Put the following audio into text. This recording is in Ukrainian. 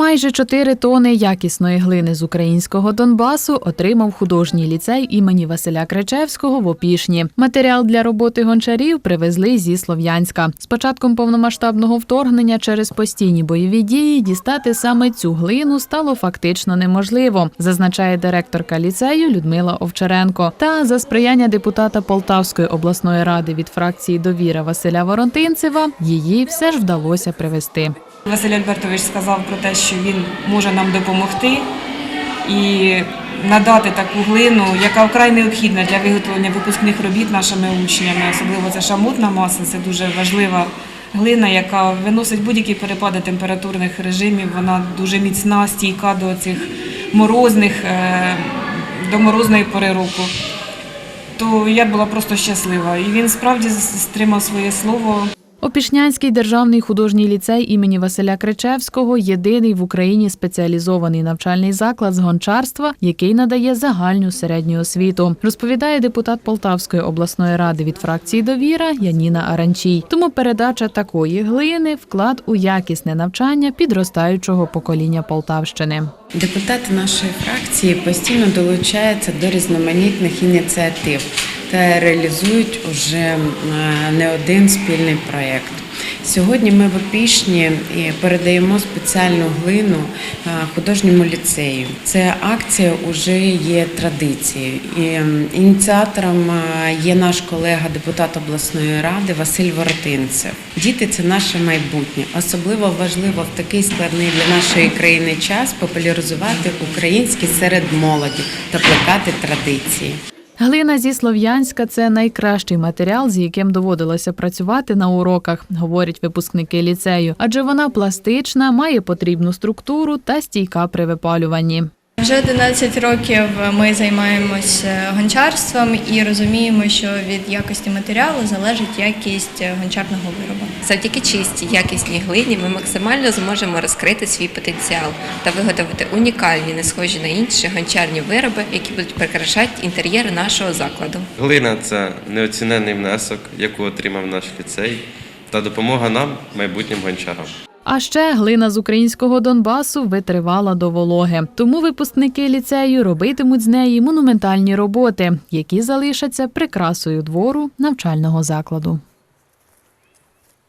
Майже 4 тони якісної глини з українського Донбасу отримав художній ліцей імені Василя Кречевського в Опішні. Матеріал для роботи гончарів привезли зі Слов'янська. З початком повномасштабного вторгнення через постійні бойові дії дістати саме цю глину стало фактично неможливо, зазначає директорка ліцею Людмила Овчаренко. Та за сприяння депутата Полтавської обласної ради від фракції Довіра Василя Воронтинцева її все ж вдалося привезти. Василь Альбертович сказав про те, що він може нам допомогти і надати таку глину, яка вкрай необхідна для виготовлення випускних робіт нашими учнями. Особливо це шамотна маса, це дуже важлива глина, яка виносить будь-які перепади температурних режимів. Вона дуже міцна, стійка до цих морозних, е, до морозної пори року. То я була просто щаслива. І він справді стримав своє слово. Опішнянський державний художній ліцей імені Василя Кричевського єдиний в Україні спеціалізований навчальний заклад з гончарства, який надає загальну середню освіту, розповідає депутат Полтавської обласної ради від фракції Довіра Яніна Аранчій. Тому передача такої глини вклад у якісне навчання підростаючого покоління Полтавщини. Депутати нашої фракції постійно долучаються до різноманітних ініціатив та реалізують уже е, не один спільний проєкт. Сьогодні ми в Опішні передаємо спеціальну глину е, художньому ліцею. Ця акція вже є традицією. Ініціатором е, є наш колега, депутат обласної ради Василь Воротинцев. Діти це наше майбутнє. Особливо важливо в такий складний для нашої країни час популяризувати українське серед молоді та плекати традиції. Глина зі Слов'янська це найкращий матеріал, з яким доводилося працювати на уроках, говорять випускники ліцею, адже вона пластична, має потрібну структуру та стійка при випалюванні. Вже 11 років ми займаємося гончарством і розуміємо, що від якості матеріалу залежить якість гончарного виробу. Завдяки чистій, якісній глині ми максимально зможемо розкрити свій потенціал та виготовити унікальні, не схожі на інші гончарні вироби, які будуть прикрашати інтер'єр нашого закладу. Глина це неоціненний внесок, яку отримав наш ліцей, та допомога нам, майбутнім гончарам. А ще глина з українського Донбасу витривала до вологи. Тому випускники ліцею робитимуть з неї монументальні роботи, які залишаться прикрасою двору навчального закладу.